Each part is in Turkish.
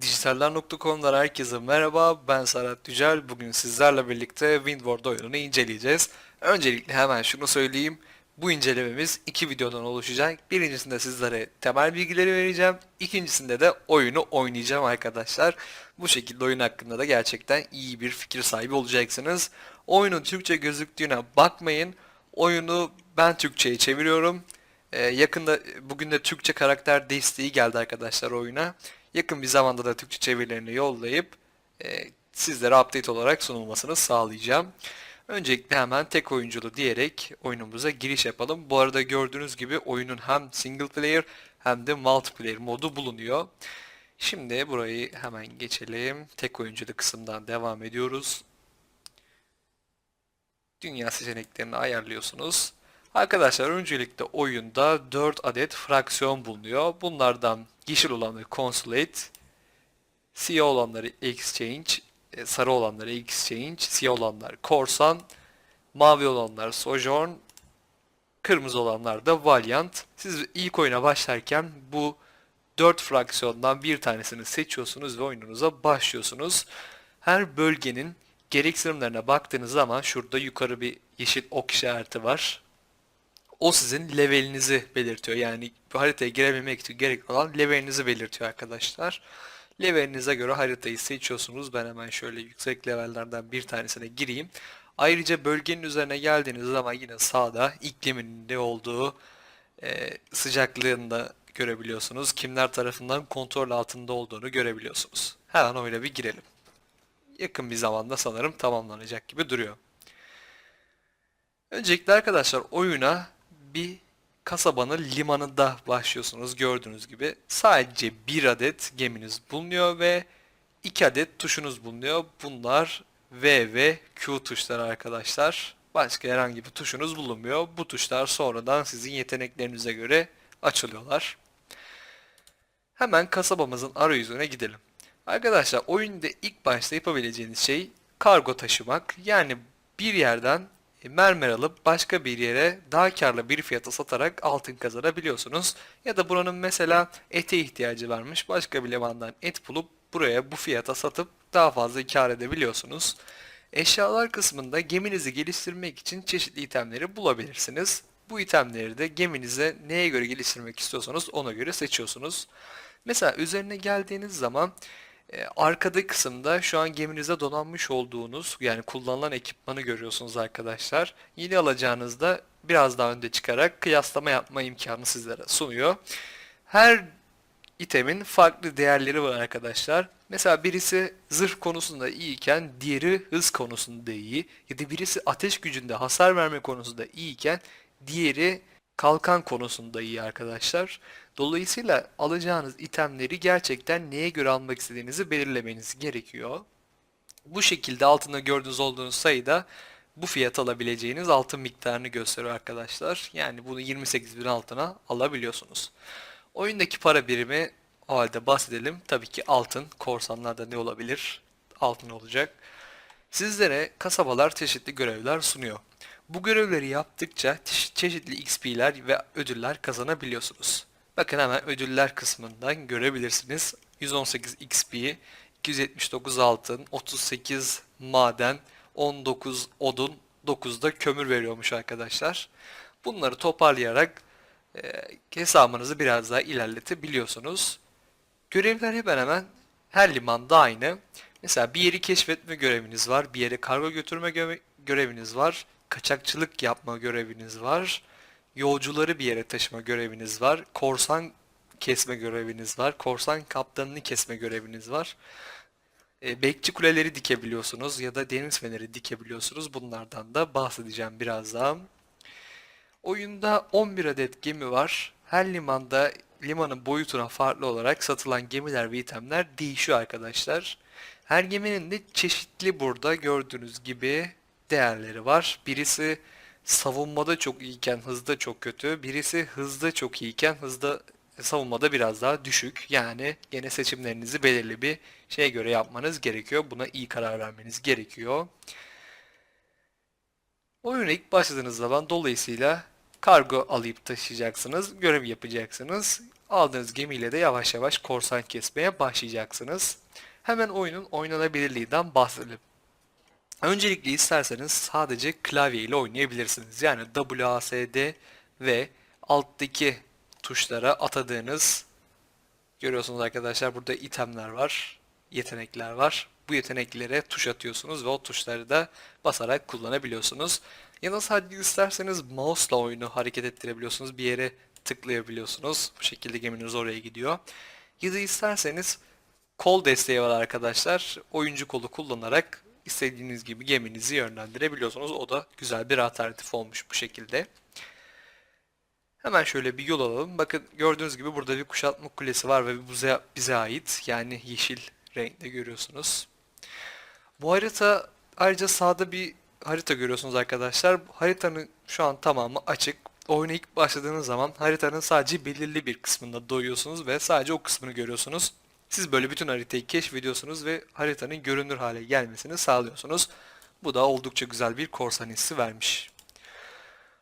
Dijitaller.com'dan herkese merhaba. Ben Serhat Yücel. Bugün sizlerle birlikte Windward oyununu inceleyeceğiz. Öncelikle hemen şunu söyleyeyim. Bu incelememiz iki videodan oluşacak. Birincisinde sizlere temel bilgileri vereceğim. İkincisinde de oyunu oynayacağım arkadaşlar. Bu şekilde oyun hakkında da gerçekten iyi bir fikir sahibi olacaksınız. Oyunun Türkçe gözüktüğüne bakmayın. Oyunu ben Türkçe'ye çeviriyorum. Ee, yakında bugün de Türkçe karakter desteği geldi arkadaşlar oyuna. Yakın bir zamanda da Türkçe çevirilerini yollayıp e, sizlere update olarak sunulmasını sağlayacağım. Öncelikle hemen tek oyunculu diyerek oyunumuza giriş yapalım. Bu arada gördüğünüz gibi oyunun hem single player hem de multiplayer modu bulunuyor. Şimdi burayı hemen geçelim. Tek oyunculu kısımdan devam ediyoruz. Dünya seçeneklerini ayarlıyorsunuz. Arkadaşlar öncelikle oyunda 4 adet fraksiyon bulunuyor. Bunlardan yeşil olanları Consulate, siyah olanları Exchange, e, sarı olanları Exchange, siyah olanlar Korsan, mavi olanlar Sojourn, kırmızı olanlar da Valiant. Siz ilk oyuna başlarken bu 4 fraksiyondan bir tanesini seçiyorsunuz ve oyununuza başlıyorsunuz. Her bölgenin gereksinimlerine baktığınız zaman şurada yukarı bir yeşil ok işareti var. O sizin levelinizi belirtiyor. Yani haritaya girebilmek için gerekli olan levelinizi belirtiyor arkadaşlar. Levelinize göre haritayı seçiyorsunuz. Ben hemen şöyle yüksek levellerden bir tanesine gireyim. Ayrıca bölgenin üzerine geldiğiniz zaman yine sağda iklimin ne olduğu, e, sıcaklığını da görebiliyorsunuz. Kimler tarafından kontrol altında olduğunu görebiliyorsunuz. Hemen oyuna bir girelim. Yakın bir zamanda sanırım tamamlanacak gibi duruyor. Öncelikle arkadaşlar oyuna bir kasabanın limanında başlıyorsunuz gördüğünüz gibi. Sadece bir adet geminiz bulunuyor ve iki adet tuşunuz bulunuyor. Bunlar V ve Q tuşları arkadaşlar. Başka herhangi bir tuşunuz bulunmuyor. Bu tuşlar sonradan sizin yeteneklerinize göre açılıyorlar. Hemen kasabamızın arayüzüne gidelim. Arkadaşlar oyunda ilk başta yapabileceğiniz şey kargo taşımak. Yani bir yerden mermer alıp başka bir yere daha karlı bir fiyata satarak altın kazanabiliyorsunuz. Ya da buranın mesela ete ihtiyacı varmış. Başka bir limandan et bulup buraya bu fiyata satıp daha fazla kar edebiliyorsunuz. Eşyalar kısmında geminizi geliştirmek için çeşitli itemleri bulabilirsiniz. Bu itemleri de geminize neye göre geliştirmek istiyorsanız ona göre seçiyorsunuz. Mesela üzerine geldiğiniz zaman e, arkada kısımda şu an geminize donanmış olduğunuz yani kullanılan ekipmanı görüyorsunuz arkadaşlar. Yeni alacağınızda biraz daha önde çıkarak kıyaslama yapma imkanı sizlere sunuyor. Her itemin farklı değerleri var arkadaşlar. Mesela birisi zırh konusunda iyiyken diğeri hız konusunda iyi. Ya da birisi ateş gücünde hasar verme konusunda iyiyken diğeri kalkan konusunda iyi arkadaşlar. Dolayısıyla alacağınız itemleri gerçekten neye göre almak istediğinizi belirlemeniz gerekiyor. Bu şekilde altında gördüğünüz olduğunuz sayıda bu fiyat alabileceğiniz altın miktarını gösteriyor arkadaşlar. Yani bunu 28.000 altına alabiliyorsunuz. Oyundaki para birimi o halde bahsedelim. Tabii ki altın. Korsanlarda ne olabilir? Altın olacak. Sizlere kasabalar çeşitli görevler sunuyor. Bu görevleri yaptıkça çe- çeşitli XP'ler ve ödüller kazanabiliyorsunuz. Bakın hemen ödüller kısmından görebilirsiniz. 118 XP, 279 altın, 38 maden, 19 odun, 9 da kömür veriyormuş arkadaşlar. Bunları toparlayarak e, hesabınızı biraz daha ilerletebiliyorsunuz. Görevler hemen hemen her limanda aynı. Mesela bir yeri keşfetme göreviniz var, bir yere kargo götürme göre- göreviniz var, kaçakçılık yapma göreviniz var, yolcuları bir yere taşıma göreviniz var, korsan kesme göreviniz var, korsan kaptanını kesme göreviniz var. E, bekçi kuleleri dikebiliyorsunuz ya da deniz feneri dikebiliyorsunuz. Bunlardan da bahsedeceğim birazdan. Oyunda 11 adet gemi var. Her limanda limanın boyutuna farklı olarak satılan gemiler ve itemler değişiyor arkadaşlar. Her geminin de çeşitli burada gördüğünüz gibi değerleri var. Birisi savunmada çok iyiyken hızda çok kötü. Birisi hızda çok iyiyken hızda savunmada biraz daha düşük. Yani gene seçimlerinizi belirli bir şeye göre yapmanız gerekiyor. Buna iyi karar vermeniz gerekiyor. Oyuna ilk başladığınız zaman dolayısıyla kargo alıp taşıyacaksınız, görev yapacaksınız. Aldığınız gemiyle de yavaş yavaş korsan kesmeye başlayacaksınız. Hemen oyunun oynanabilirliğinden bahsedelim. Öncelikle isterseniz sadece klavye ile oynayabilirsiniz. Yani WASD ve alttaki tuşlara atadığınız görüyorsunuz arkadaşlar burada itemler var, yetenekler var. Bu yeteneklere tuş atıyorsunuz ve o tuşları da basarak kullanabiliyorsunuz. Ya da sadece isterseniz mouse'la oyunu hareket ettirebiliyorsunuz. Bir yere tıklayabiliyorsunuz. Bu şekilde geminiz oraya gidiyor. Ya da isterseniz kol desteği var arkadaşlar. Oyuncu kolu kullanarak istediğiniz gibi geminizi yönlendirebiliyorsunuz. O da güzel bir alternatif olmuş bu şekilde. Hemen şöyle bir yol alalım. Bakın gördüğünüz gibi burada bir kuşatma kulesi var ve bize, bize ait. Yani yeşil renkte görüyorsunuz. Bu harita ayrıca sağda bir harita görüyorsunuz arkadaşlar. Haritanın şu an tamamı açık. Oyuna ilk başladığınız zaman haritanın sadece belirli bir kısmında doyuyorsunuz ve sadece o kısmını görüyorsunuz. Siz böyle bütün haritayı keşfediyorsunuz ve haritanın görünür hale gelmesini sağlıyorsunuz. Bu da oldukça güzel bir korsan hissi vermiş.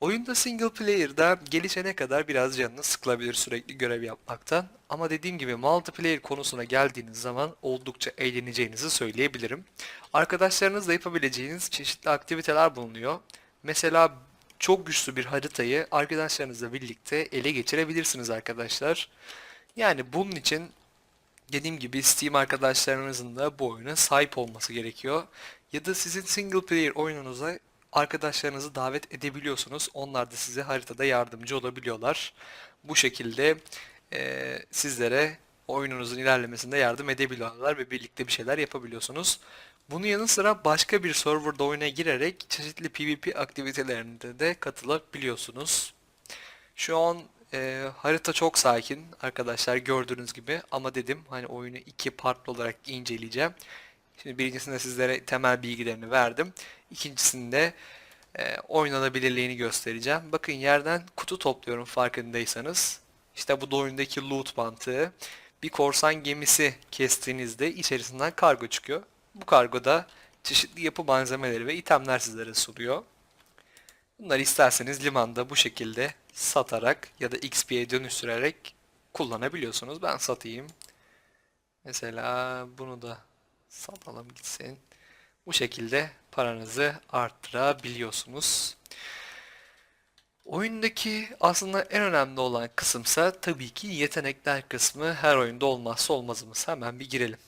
Oyunda single player'da gelişene kadar biraz canını sıkılabilir sürekli görev yapmaktan. Ama dediğim gibi multiplayer konusuna geldiğiniz zaman oldukça eğleneceğinizi söyleyebilirim. Arkadaşlarınızla yapabileceğiniz çeşitli aktiviteler bulunuyor. Mesela çok güçlü bir haritayı arkadaşlarınızla birlikte ele geçirebilirsiniz arkadaşlar. Yani bunun için dediğim gibi Steam arkadaşlarınızın da bu oyuna sahip olması gerekiyor. Ya da sizin single player oyununuza arkadaşlarınızı davet edebiliyorsunuz. Onlar da size haritada yardımcı olabiliyorlar. Bu şekilde e, sizlere oyununuzun ilerlemesinde yardım edebiliyorlar ve birlikte bir şeyler yapabiliyorsunuz. Bunun yanı sıra başka bir serverda oyuna girerek çeşitli PvP aktivitelerinde de katılabiliyorsunuz. Şu an e, harita çok sakin arkadaşlar gördüğünüz gibi ama dedim hani oyunu iki partlı olarak inceleyeceğim. Şimdi birincisinde sizlere temel bilgilerini verdim. İkincisinde e, oynanabilirliğini göstereceğim. Bakın yerden kutu topluyorum farkındaysanız. İşte bu da oyundaki loot mantığı. Bir korsan gemisi kestiğinizde içerisinden kargo çıkıyor. Bu kargoda çeşitli yapı malzemeleri ve itemler sizlere sunuyor. Bunları isterseniz limanda bu şekilde satarak ya da XP'ye dönüştürerek kullanabiliyorsunuz. Ben satayım. Mesela bunu da satalım gitsin. Bu şekilde paranızı arttırabiliyorsunuz. Oyundaki aslında en önemli olan kısımsa tabii ki yetenekler kısmı her oyunda olmazsa olmazımız. Hemen bir girelim.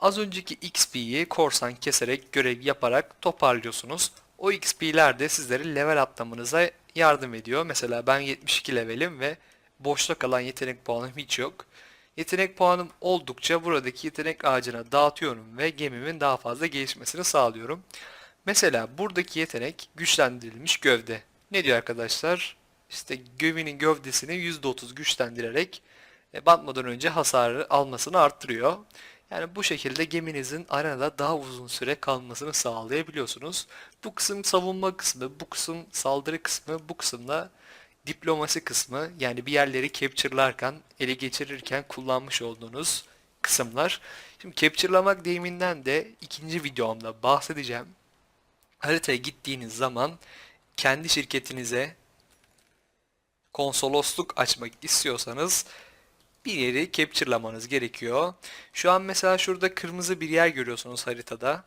Az önceki XP'yi korsan keserek görev yaparak toparlıyorsunuz. O XP'ler de sizleri level atlamanıza yardım ediyor. Mesela ben 72 levelim ve boşta kalan yetenek puanım hiç yok. Yetenek puanım oldukça buradaki yetenek ağacına dağıtıyorum ve gemimin daha fazla gelişmesini sağlıyorum. Mesela buradaki yetenek güçlendirilmiş gövde. Ne diyor arkadaşlar? İşte geminin gövdesini %30 güçlendirerek e, batmadan önce hasarı almasını arttırıyor. Yani bu şekilde geminizin arenada daha uzun süre kalmasını sağlayabiliyorsunuz. Bu kısım savunma kısmı, bu kısım saldırı kısmı, bu kısımda diplomasi kısmı yani bir yerleri capture'larken, ele geçirirken kullanmış olduğunuz kısımlar. Şimdi capture'lamak deyiminden de ikinci videomda bahsedeceğim. Haritaya gittiğiniz zaman kendi şirketinize konsolosluk açmak istiyorsanız bir yeri capture'lamanız gerekiyor. Şu an mesela şurada kırmızı bir yer görüyorsunuz haritada.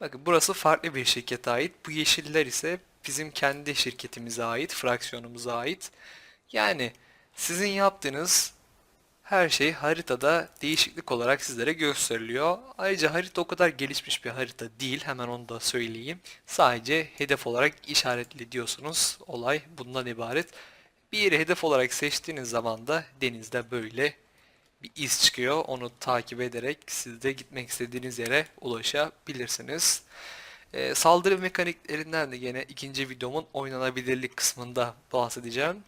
Bakın burası farklı bir şirkete ait. Bu yeşiller ise bizim kendi şirketimize ait, fraksiyonumuza ait. Yani sizin yaptığınız her şey haritada değişiklik olarak sizlere gösteriliyor. Ayrıca harita o kadar gelişmiş bir harita değil. Hemen onu da söyleyeyim. Sadece hedef olarak işaretli diyorsunuz. Olay bundan ibaret. Bir yeri hedef olarak seçtiğiniz zaman da denizde böyle bir iz çıkıyor. Onu takip ederek siz de gitmek istediğiniz yere ulaşabilirsiniz. Ee, saldırı mekaniklerinden de yine ikinci videomun oynanabilirlik kısmında bahsedeceğim.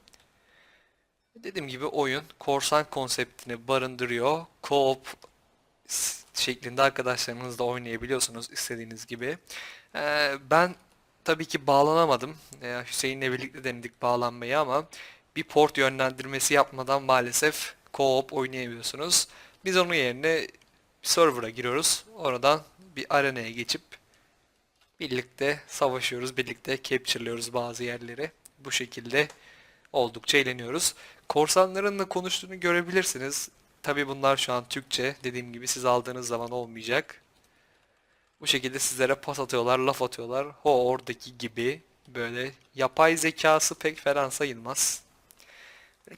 Dediğim gibi oyun korsan konseptini barındırıyor. Co-op şeklinde arkadaşlarınızla oynayabiliyorsunuz istediğiniz gibi. Ee, ben tabii ki bağlanamadım. Ee, Hüseyin'le birlikte denedik bağlanmayı ama bir port yönlendirmesi yapmadan maalesef co-op oynayamıyorsunuz. Biz onun yerine server'a giriyoruz. Oradan bir arenaya geçip birlikte savaşıyoruz, birlikte capture'lıyoruz bazı yerleri. bu şekilde oldukça eğleniyoruz. Korsanların da konuştuğunu görebilirsiniz. Tabi bunlar şu an Türkçe. Dediğim gibi siz aldığınız zaman olmayacak. Bu şekilde sizlere pas atıyorlar, laf atıyorlar. O oradaki gibi böyle yapay zekası pek falan sayılmaz.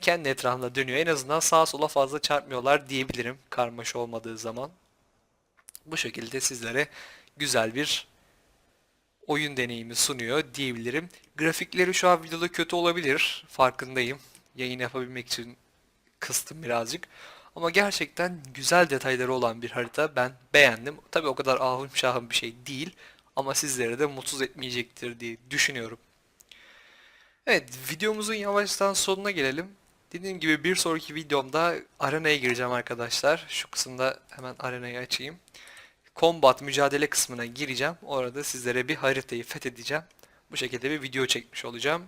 Kendi etrafında dönüyor. En azından sağa sola fazla çarpmıyorlar diyebilirim karmaşa olmadığı zaman. Bu şekilde sizlere güzel bir oyun deneyimi sunuyor diyebilirim. Grafikleri şu an videoda kötü olabilir. Farkındayım. Yayın yapabilmek için kıstım birazcık. Ama gerçekten güzel detayları olan bir harita. Ben beğendim. Tabii o kadar ahım şahım bir şey değil. Ama sizleri de mutsuz etmeyecektir diye düşünüyorum. Evet, videomuzun yavaştan sonuna gelelim. Dediğim gibi bir sonraki videomda arenaya gireceğim arkadaşlar. Şu kısımda hemen arenayı açayım. Combat mücadele kısmına gireceğim. Orada sizlere bir haritayı fethedeceğim. Bu şekilde bir video çekmiş olacağım.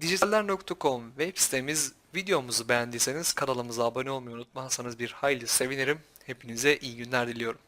Dijitaller.com web sitemiz videomuzu beğendiyseniz kanalımıza abone olmayı unutmazsanız bir hayli sevinirim. Hepinize iyi günler diliyorum.